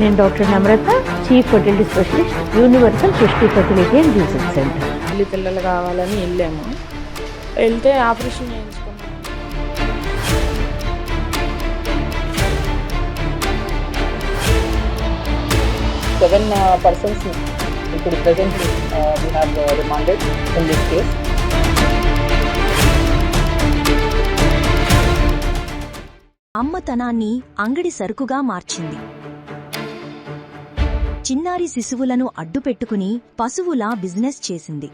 నేను doctor Namratha chief fertility specialist universal Srushti fertility and research centre తల్లి పిల్లలు కావాలని వెళ్ళాము. వెళ్తే ఆపరేషన్ సెవెన్ పర్సన్స్ ఇప్పుడు present we have remanded in this case అమ్మతనాన్ని అంగడి సరుకుగా మార్చింది. చిన్నారి శిశువులను అడ్డుపెట్టుకుని పశువులా బిజినెస్ చేసింది.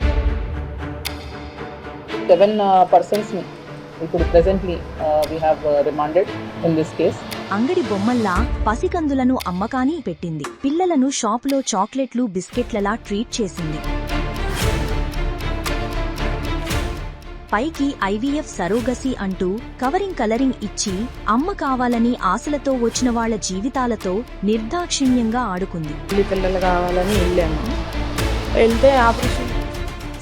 సెవెన్ పర్సన్స్ ఇప్పుడు presently we have remanded in this case అంగడి బొమ్మల్లా పసికందులను అమ్మకాని పెట్టింది. పిల్లలను షాపులో చాక్లెట్లు బిస్కెట్లలా ట్రీట్ చేసింది. పైకి ఐవీఎఫ్ సరోగసి అంటూ కవరింగ్ కలరింగ్ ఇచ్చి అమ్మ కావాలని ఆశలతో వచ్చిన వాళ్ళ జీవితాలతో నిర్దాక్షిణ్యంగా ఆడుకుంది. పిల్లలు కావాలని వెళ్ళాము వెళ్తే ఆపరేషన్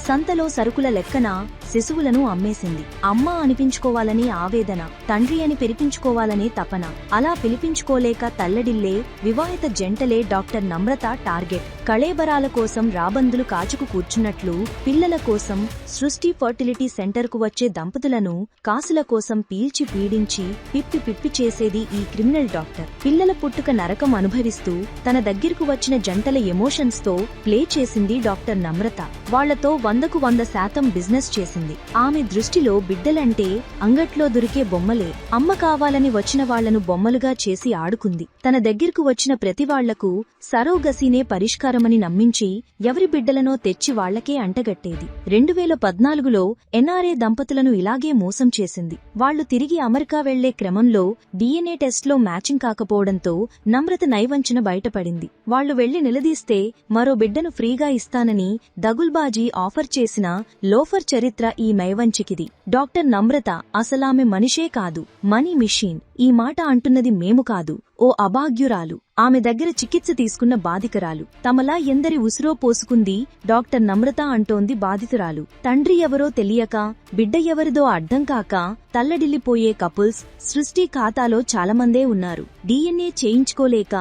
సంతలో సరుకుల లెక్కన శిశువులను అమ్మేసింది. అమ్మ అనిపించుకోవాలని ఆవేదన తండ్రి అని పిలిపించుకోవాలనే తపన. అలా పిలిపించుకోలేక తల్లడిల్లే వివాహిత జంటలే డాక్టర్ నమ్రత టార్గెట్. కళేబరాల కోసం రాబందులు కాచుకు కూర్చున్నట్లు పిల్లల కోసం సృష్టి ఫర్టిలిటీ సెంటర్కు వచ్చే దంపతులను కాసుల కోసం పీల్చి పీడించి పిప్పి పిప్పి చేసేది ఈ క్రిమినల్ డాక్టర్. పిల్లల పుట్టుక నరకం అనుభవిస్తూ తన దగ్గరకు వచ్చిన జంటల ఎమోషన్స్తో ప్లే చేసింది డాక్టర్ నమ్రత. వాళ్ళతో వందకు వంద శాతం బిజినెస్ చేసింది. ఆమె దృష్టిలో బిడ్డలంటే అంగట్లో దొరికే బొమ్మలే. అమ్మ కావాలని వచ్చిన వాళ్ళను బొమ్మలుగా చేసి ఆడుకుంది. తన దగ్గరకు వచ్చిన ప్రతివాళ్ళకు సరోగసీనే పరిష్కారమని నమ్మించి ఎవరి బిడ్డలనో తెచ్చి వాళ్ళకే అంటగట్టేది. రెండు వేల పద్నాలుగులో ఎన్ఆర్ఏ దంపతులను ఇలాగే మోసం చేసింది. వాళ్ళు తిరిగి అమెరికా వెళ్ళే క్రమంలో డీఎన్ఏ టెస్ట్లో మ్యాచింగ్ కాకపోవడంతో నమ్రత నైవంచన బయటపడింది. వాళ్ళు వెళ్ళి నిలదీస్తే మరో బిడ్డను ఫ్రీగా ఇస్తానని దగుల్బాజీ ఆఫర్ చేసిన లోఫర్ చరిత్ర ఈ మైవంచికిది. డాక్టర్ నమ్రత అసలామె మనిషే కాదు మనీ మిషిన్. ఈ మాట అంటున్నది మేము కాదు ఓ అభాగ్యురాలు. ఆమె దగ్గర చికిత్స తీసుకున్న బాధికరాలు తమలా ఎందరి ఉసురో పోసుకుంది డాక్టర్ నమ్రత అంటోంది బాధితురాలు. తండ్రి ఎవరో తెలియక బిడ్డ ఎవరిదో అడ్డం కాక తల్లడిల్లిపోయే కపుల్స్ సృష్టి ఖాతాలో చాలామందే ఉన్నారు. డిఎన్ఏ చేయించుకోలేక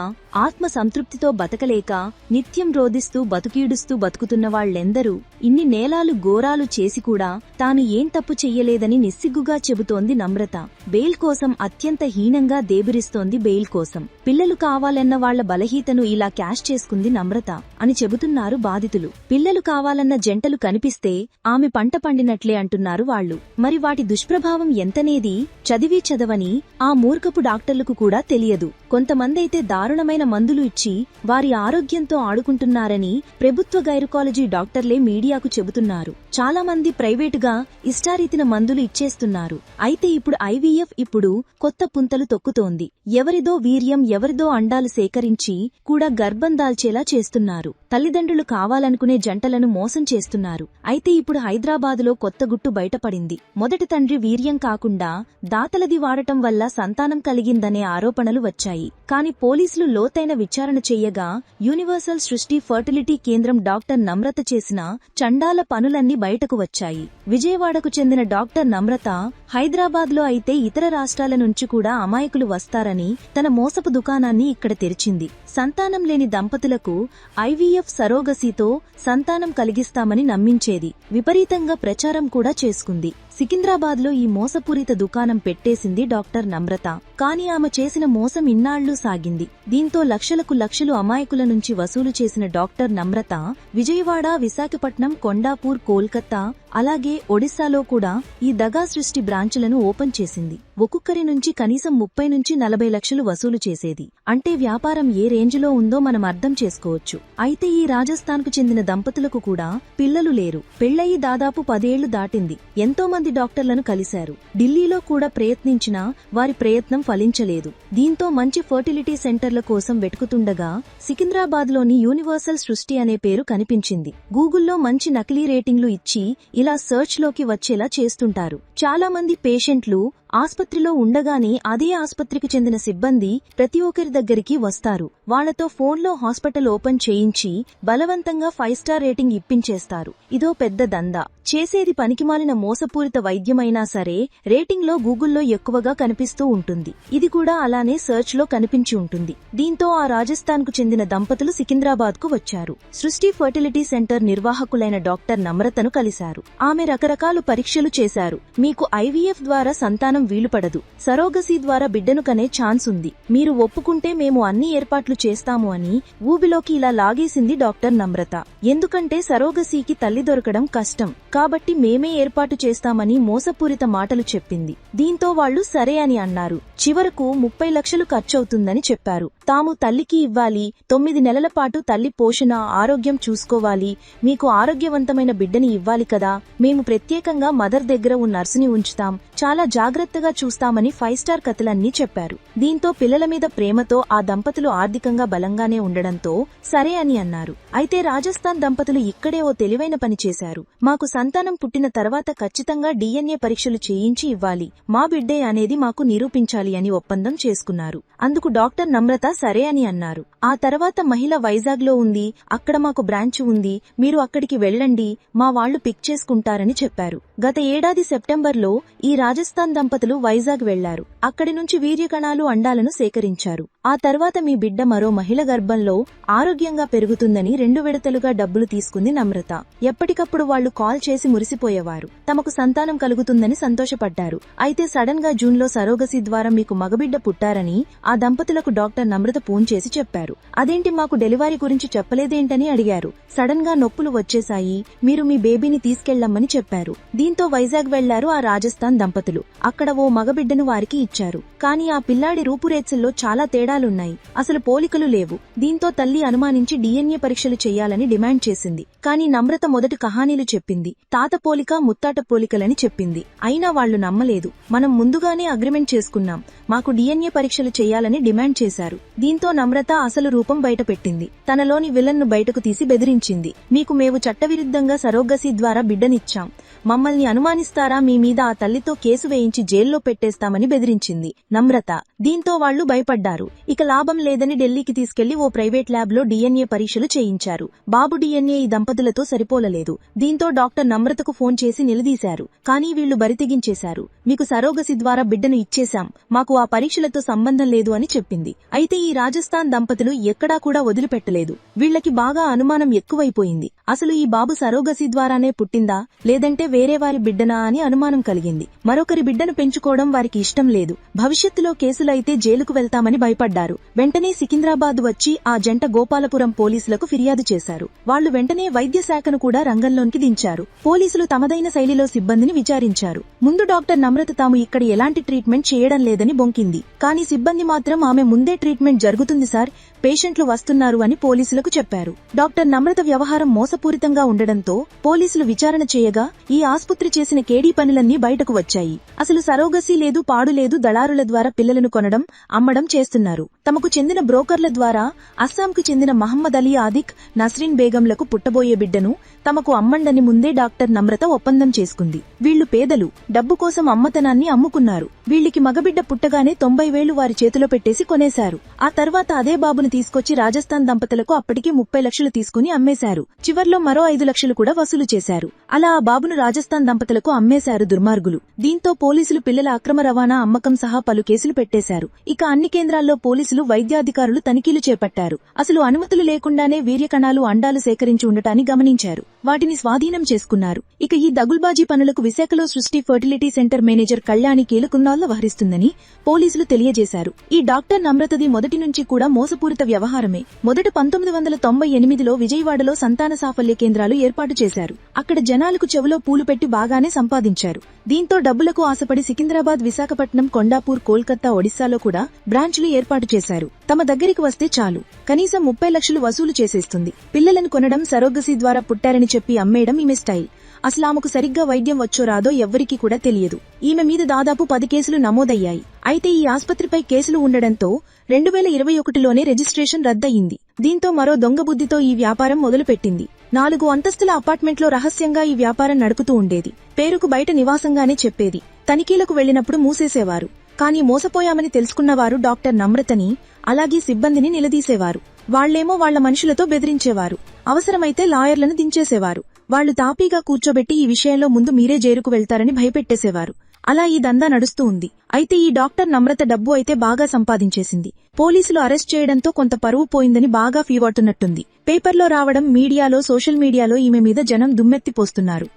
ఆత్మ సంతృప్తితో బతకలేక నిత్యం రోధిస్తూ బతుకీడుస్తూ బతుకుతున్న వాళ్ళెందరూ ఇన్ని నేలాలు ఘోరాలు చేసి కూడా తాను ఏం తప్పు చెయ్యలేదని నిస్సిగ్గుగా చెబుతోంది నమ్రత. బెయిల్ కోసం అత్యంత హీనంగా దేబిరిస్తోంది బెయిల్ కోసం. పిల్లలు కావాలన్న వాళ్ళ బలహీతను ఇలా క్యాష్ చేసుకుంది నమ్రత అని చెబుతున్నారు బాధితులు. పిల్లలు కావాలన్న జంటలు కనిపిస్తే ఆమె పంట పండినట్లే అంటున్నారు వాళ్ళు మరి వాటి దుష్ప్రభావం ఎంతనేది? చదివి చదవని ఆ మూర్ఖపు డాక్టర్లకు కూడా తెలియదు. కొంతమందైతే దారుణమైన మందులు ఇచ్చి వారి ఆరోగ్యంతో ఆడుకుంటున్నారని ప్రభుత్వ గైరకాలజీ డాక్టర్లే మీడియాకు చెబుతున్నారు. చాలా మంది ప్రైవేటుగా ఇష్టారీతిన మందులు ఇచ్చేస్తున్నారు. అయితే ఇప్పుడు ఐవీఎఫ్ ఇప్పుడు కొత్త పుంతలు తొక్కుతోంది. ఎవరిదో వీర్యం ఎవరిదో అండాలు సేకరించి కూడా గర్భం దాల్చేలా చేస్తున్నారు. తల్లిదండ్రులు కావాలనుకునే జంటలను మోసం చేస్తున్నారు. అయితే ఇప్పుడు హైదరాబాదులో కొత్త గుట్టు బయటపడింది. మొదటి తండ్రి వీర్యం కాకుండా దాతలది వాడటం వల్ల సంతానం కలిగిందనే ఆరోపణలు వచ్చాయి. కాని పోలీసులు లోతైన విచారణ చెయ్యగా యూనివర్సల్ సృష్టి ఫర్టిలిటీ కేంద్రం డాక్టర్ నమ్రత చేసిన చండాల పనులన్నీ బయటకు వచ్చాయి. విజయవాడకు చెందిన డాక్టర్ నమ్రత హైదరాబాద్లో అయితే ఇతర రాష్ట్రాల నుంచి కూడా అమాయకులు వస్తారని తన మోసపు దుకాణాన్ని ఇక్కడ తెరిచింది. సంతానం లేని దంపతులకు ఐవీఎఫ్ సరోగసీతో సంతానం కలిగిస్తామని నమ్మించేది. విపరీతంగా ప్రచారం కూడా చేసుకుంది. సికింద్రాబాద్లో ఈ మోసపూరిత దుకాణం పెట్టేసింది డాక్టర్ నమ్రత. కాని ఆమె చేసిన మోసం ఇన్నాళ్ళు సాగింది. దీంతో లక్షలకు లక్షలు అమాయకుల నుంచి వసూలు చేసిన డాక్టర్ నమ్రత విజయవాడ విశాఖపట్నం కొండాపూర్ కోల్కతా అలాగే ఒడిశాలో కూడా ఈ దగా సృష్టి బ్రాంచులను ఓపెన్ చేసింది. ఒక్కొక్కరి నుంచి కనీసం ముప్పై నుంచి నలభై లక్షలు వసూలు చేసేది. అంటే వ్యాపారం ఏ రేంజ్లో ఉందో మనం అర్థం చేసుకోవచ్చు. అయితే ఈ రాజస్థాన్కు చెందిన దంపతులకు కూడా పిల్లలు లేరు. పెళ్ళయి దాదాపు పదేళ్ళు దాటింది. ఎంతో మంది డాక్టర్లను కలిశారు. ఢిల్లీలో కూడా ప్రయత్నించినా వారి ప్రయత్నం ఫలించలేదు. దీంతో మంచి ఫర్టిలిటీ సెంటర్ల కోసం వెతుకుతుండగా సికింద్రాబాద్లోని యూనివర్సల్ సృష్టి అనే పేరు కనిపించింది. గూగుల్లో మంచి నకిలీ రేటింగ్లు ఇచ్చి ఇలా సెర్చ్లోకి వచ్చేలా చేస్తుంటారు. చాలా మంది పేషెంట్లు ఆస్పత్రిలో ఉండగానే అదే ఆస్పత్రికి చెందిన సిబ్బంది ప్రతి ఒక్కరి దగ్గరికి వస్తారు. వాళ్ళతో ఫోన్లో హాస్పిటల్ ఓపెన్ చేయించి బలవంతంగా ఫైవ్ స్టార్ రేటింగ్ ఇప్పించేస్తారు. ఇదో పెద్ద దందా. చేసేది పనికిమాలిన మోసపూరిత వైద్యమైనా సరే రేటింగ్లో గూగుల్లో ఎక్కువగా కనిపిస్తూ ఉంటుంది. ఇది కూడా అలానే సెర్చ్లో కనిపించి ఉంటుంది. దీంతో ఆ రాజస్థాన్కు చెందిన దంపతులు సికింద్రాబాద్కు వచ్చారు. సృష్టి ఫర్టిలిటీ సెంటర్ నిర్వాహకులైన డాక్టర్ నమ్రతను కలిశారు. ఆమె రకరకాల పరీక్షలు చేశారు. మీకు ఐవీఎఫ్ ద్వారా సంతానం వీలుపడదు. సరోగసీ ద్వారా బిడ్డను కనే ఛాన్స్ ఉంది. మీరు ఒప్పుకుంటే మేము అన్ని ఏర్పాట్లు చేస్తాము అని ఊబిలోకి ఇలా లాగేసింది డాక్టర్ నమ్రత. ఎందుకంటే సరోగసీకి తల్లి దొరకడం కష్టం. కాబట్టి మేమే ఏర్పాటు చేస్తామని మోసపూరిత మాటలు చెప్పింది. దీంతో వాళ్ళు సరే అని అన్నారు. చివరకు ముప్పై లక్షలు ఖర్చవుతుందని చెప్పారు. తాము తల్లికి ఇవ్వాలి. తొమ్మిది నెలల పాటు తల్లి పోషణ ఆరోగ్యం చూసుకోవాలి. మీకు ఆరోగ్యవంతమైన బిడ్డని ఇవ్వాలి కదా. మేము ప్రత్యేకంగా మదర్ దగ్గర ఉన్న నర్సుని ఉంచుతాం. చాలా జాగ్రత్త జాగ్రత్తగా చూస్తామని ఫైవ్ స్టార్ కథలన్నీ చెప్పారు. దీంతో పిల్లల మీద ప్రేమతో ఆ దంపతులు ఆర్థికంగా బలంగానే ఉండడంతో సరే అని అన్నారు. అయితే రాజస్థాన్ దంపతులు ఇక్కడే ఓ తెలివైన పని చేశారు. మాకు సంతానం పుట్టిన తర్వాత ఖచ్చితంగా డిఎన్ఏ పరీక్షలు చేయించి ఇవ్వాలి. మా బిడ్డే అనేది మాకు నిరూపించాలి అని ఒప్పందం చేసుకున్నారు. అందుకు డాక్టర్ నమ్రత సరే అని అన్నారు. ఆ తర్వాత మహిళ వైజాగ్లో ఉంది. అక్కడ మాకు బ్రాంచ్ ఉంది. మీరు అక్కడికి వెళ్ళండి. మా వాళ్ళు పిక్ చేసుకుంటారని చెప్పారు. గత ఏడాది సెప్టెంబర్లో ఈ రాజస్థాన్ దంపతులు వైజాగ్ వెళ్ళారు. అక్కడి నుంచి వీర్యకణాలు అండాలను సేకరించారు. ఆ తర్వాత మీ బిడ్డ మరో మహిళ గర్భంలో ఆరోగ్యంగా పెరుగుతుందని రెండు విడతలుగా డబ్బులు తీసుకుంది నమ్రత. ఎప్పటికప్పుడు వాళ్ళు కాల్ చేసి మురిసిపోయేవారు. తమకు సంతానం కలుగుతుందని సంతోషపడ్డారు. అయితే సడన్గా జూన్లో సరోగసి ద్వారా మీకు మగబిడ్డ పుట్టారని ఆ దంపతులకు డాక్టర్ నమ్రత ఫోన్ చేసి చెప్పారు. అదేంటి మాకు డెలివరీ గురించి చెప్పలేదేంటని అడిగారు. సడన్గా నొప్పులు వచ్చేశాయి. మీరు మీ బేబీని తీసుకెళ్ళమ్మని చెప్పారు. దీంతో వైజాగ్ వెళ్ళారు ఆ రాజస్థాన్ దంపతులు. అక్కడ ఓ మగబిడ్డను వారికి ఇచ్చారు. కానీ ఆ పిల్లాడి రూపురేఖల్లో చాలా తేడా తేడాలున్నాయి. అసలు పోలికలు లేవు. దీంతో తల్లి అనుమానించి డిఎన్ఏ పరీక్షలు చేయాలని డిమాండ్ చేసింది. కానీ నమ్రత మొదటి కహానీలు చెప్పింది. తాత పోలిక ముత్తాట పోలికలని చెప్పింది. అయినా వాళ్ళు నమ్మలేదు. మనం ముందుగానే అగ్రిమెంట్ చేసుకున్నాం. మాకు డిఎన్ఏ పరీక్షలు చేయాలని డిమాండ్ చేశారు. దీంతో నమ్రత అసలు రూపం బయటపెట్టింది. తనలోని విలన్ను బయటకు తీసి బెదిరించింది. మీకు మేము చట్టవిరుద్ధంగా సరోగసి ద్వారా బిడ్డనిచ్చాం. మమ్మల్ని అనుమానిస్తారా? మీ మీద ఆ తల్లితో కేసు వేయించి జైల్లో పెట్టేస్తామని బెదిరించింది. నమ్రత. దీంతో వాళ్ళు భయపడ్డారు. ఇక లాభం లేదని ఢిల్లీకి తీసుకెళ్ళి ఓ ప్రైవేట్ ల్యాబ్లో డిఎన్ఏ పరీక్షలు చేయించారు. బాబు డిఎన్ఏ ఈ దంపతులతో సరిపోలలేదు. దీంతో డాక్టర్ నమ్రతకు ఫోన్ చేసి నిలదీశారు. కానీ వీళ్ళు బరితెగించేశారు మీకు సరోగసి ద్వారా బిడ్డను ఇచ్చేశాం. మాకు ఆ పరీక్షలతో సంబంధం లేదు అని చెప్పింది. అయితే ఈ రాజస్థాన్ దంపతులు ఎక్కడా కూడా వదిలిపెట్టలేదు. వీళ్ళకి బాగా అనుమానం ఎక్కువైపోయింది. అసలు ఈ బాబు సరోగసి ద్వారానే పుట్టిందా? లేదంటే వేరే వారి బిడ్డనా అని అనుమానం కలిగింది. మరొకరి బిడ్డను పెంచుకోవడం వారికి ఇష్టం లేదు. భవిష్యత్తులో కేసులైతే జైలుకు వెళ్తామని భయపడ్డారు. వెంటనే సికింద్రాబాద్ వచ్చి ఆ జంట గోపాలపురం పోలీసులకు ఫిర్యాదు చేశారు. వాళ్ళు వెంటనే వైద్య శాఖను కూడా రంగంలోనికి దించారు. పోలీసులు తమదైన శైలిలో సిబ్బందిని విచారించారు. ముందు డాక్టర్ నమ్రత తాము ఇక్కడ ఎలాంటి ట్రీట్మెంట్ చేయడం లేదని బొంకింది. కానీ సిబ్బంది మాత్రం ఆమె ముందే ట్రీట్మెంట్ జరుగుతుంది సార్ పేషెంట్లు వస్తున్నారు అని పోలీసులకు చెప్పారు. డాక్టర్ నమ్రత వ్యవహారం మోసపూరితంగా ఉండడంతో పోలీసులు విచారణ చేయగా ఈ ఆసుపత్రి చేసిన కేడీ పనులన్నీ బయటకు వచ్చాయి. అసలు సరోగసి లేదు పాడు లేదు దళారుల ద్వారా పిల్లలను కొనడం అమ్మడం చేస్తున్నారు. తమకు చెందిన బ్రోకర్ల ద్వారా అస్సాంకు చెందిన మహమ్మద్ అలీ ఆదిక్ నస్రీన్ బేగంలకు పుట్టబోయే బిడ్డను తమకు అమ్మండని ముందే డాక్టర్ నమ్రత ఒప్పందం చేసుకుంది. వీళ్ళు పేదలు డబ్బు కోసం అమ్మతనాన్ని అమ్ముకున్నారు. వీళ్ళకి మగబిడ్డ పుట్టగానే తొంభై వేలు వారి చేతిలో పెట్టేసి కొనేశారు. ఆ తర్వాత అదే బాబును తీసుకొచ్చి రాజస్థాన్ దంపతులకు అప్పటికి ముప్పై లక్షలు తీసుకుని అమ్మేశారు. చివర్లో మరో ఐదు లక్షలు కూడా వసూలు చేశారు. అలా ఆ బాబును రాజస్థాన్ దంపతులకు అమ్మేశారు దుర్మార్గులు. దీంతో పోలీసులు పిల్లల అక్రమ రవాణా అమ్మకం సహా పలు కేసులు పెట్టేశారు. ఇక అన్ని కేంద్రాల్లో పోలీసులు వైద్యాధికారులు తనిఖీలు చేపట్టారు. అసలు అనుమతులు లేకుండానే వీర్యకణాలు అండాలు సేకరించి ఉండటాన్ని గమనించారు. వాటిని స్వాధీనం చేసుకున్నారు. ఇక ఈ దగుల్బాజీ పనులకు విశాఖలో Srishti fertility centre manager Kalyani కీలకున్నాల్లో వహరిస్తుందని పోలీసులు తెలియజేశారు. ఈ డాక్టర్ నమ్రతది మొదటి నుంచి కూడా మోసపూరిత వ్యవహారమే. మొదట పంతొమ్మిది వందల తొంభై ఎనిమిదిలో విజయవాడలో సంతాన సాఫల్య కేంద్రాలు ఏర్పాటు చేశారు. అక్కడ జనాలకు చెవులో పూలు పెట్టి బాగానే సంపాదించారు. దీంతో డబ్బులకు ఆశపడి సికింద్రాబాద్ విశాఖపట్నం కొండాపూర్ కోల్కతా ఒడిశాలో కూడా బ్రాంచ్లు ఏర్పాటు చేశారు. తమ దగ్గరికి వస్తే చాలు. కనీసం ముప్పై లక్షలు వసూలు చేసేస్తుంది. పిల్లలను కొనడం సరోగసి ద్వారా పుట్టారని చెప్పి అమ్మేయడం ఈమె స్టైల్. అసలు ఆమెకు సరిగ్గా వైద్యం వచ్చో రాదో ఎవ్వరికీ కూడా తెలియదు. ఈమె మీద దాదాపు పది కేసులు నమోదయ్యాయి. అయితే ఈ ఆస్పత్రిపై కేసులు ఉండడంతో రెండు వేల ఇరవై ఒకటిలోనే రిజిస్ట్రేషన్ రద్దయింది. దీంతో మరో దొంగ బుద్ధితో ఈ వ్యాపారం మొదలుపెట్టింది. నాలుగు అంతస్తుల అపార్ట్మెంట్లో రహస్యంగా ఈ వ్యాపారం నడుపుతూ ఉండేది. పేరుకు బయట నివాసంగానే చెప్పేది. తనిఖీలకు వెళ్ళినప్పుడు మూసేసేవారు. కానీ మోసపోయామని తెలుసుకున్నవారు డాక్టర్ నమ్రతని అలాగే సిబ్బందిని నిలదీసేవారు. వాళ్ళేమో వాళ్ళ మనుషులతో బెదిరించేవారు. అవసరమైతే లాయర్లను దించేసేవారు. వాళ్ళు తాపీగా కూర్చోబెట్టి ఈ విషయంలో ముందు మీరే జైలుకు వెళ్తారని భయపెట్టేసేవారు. అలా ఈ దందా నడుస్తూ ఉంది. అయితే ఈ డాక్టర్ నమ్రత డబ్బు అయితే బాగా సంపాదించేసింది. పోలీసులు అరెస్ట్ చేయడంతో కొంత పరువు పోయిందని బాగా ఫీవట్టున్నట్టుంది పేపర్లో రావడం మీడియాలో సోషల్ మీడియాలో ఈమె మీద జనం దుమ్మెత్తిపోస్తున్నారు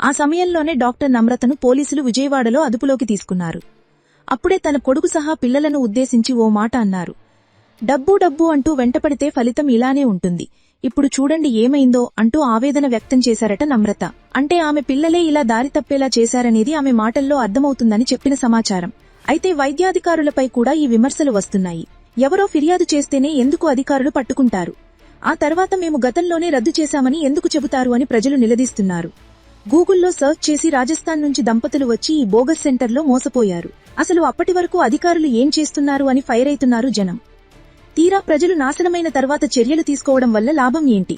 ఆ సమయంలోనే డాక్టర్ నమ్రతను పోలీసులు విజయవాడలో అదుపులోకి తీసుకున్నారు. అప్పుడే తన కొడుకు సహా పిల్లలను ఉద్దేశించి ఓ మాట అన్నారు. డబ్బు డబ్బు అంటూ వెంటపడితే ఫలితం ఇలానే ఉంటుంది. ఇప్పుడు చూడండి ఏమైందో అంటూ ఆవేదన వ్యక్తం చేశారట నమ్రత. అంటే ఆమె పిల్లలే ఇలా దారి తప్పేలా చేశారనేది ఆమె మాటల్లో అర్థమవుతుందని చెప్పిన సమాచారం. అయితే వైద్యాధికారులపై కూడా ఈ విమర్శలు వస్తున్నాయి. ఎవరో ఫిర్యాదు చేస్తేనే ఎందుకు అధికారులు పట్టుకుంటారు? ఆ తర్వాత మేము గతంలోనే రద్దు చేశామని ఎందుకు చెబుతారు అని ప్రజలు నిలదీస్తున్నారు. గూగుల్లో సర్చ్ చేసి రాజస్థాన్ నుంచి దంపతులు వచ్చి ఈ బోగస్ సెంటర్లో మోసపోయారు. అసలు అప్పటి వరకు అధికారులు ఏం చేస్తున్నారు అని ఫైర్ అవుతున్నారు జనం. తీరా ప్రజలు నాశనమైన తర్వాత చర్యలు తీసుకోవడం వల్ల లాభం ఏంటి?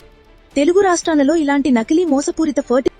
తెలుగు రాష్ట్రాలలో ఇలాంటి నకిలీ మోసపూరిత ఫర్టి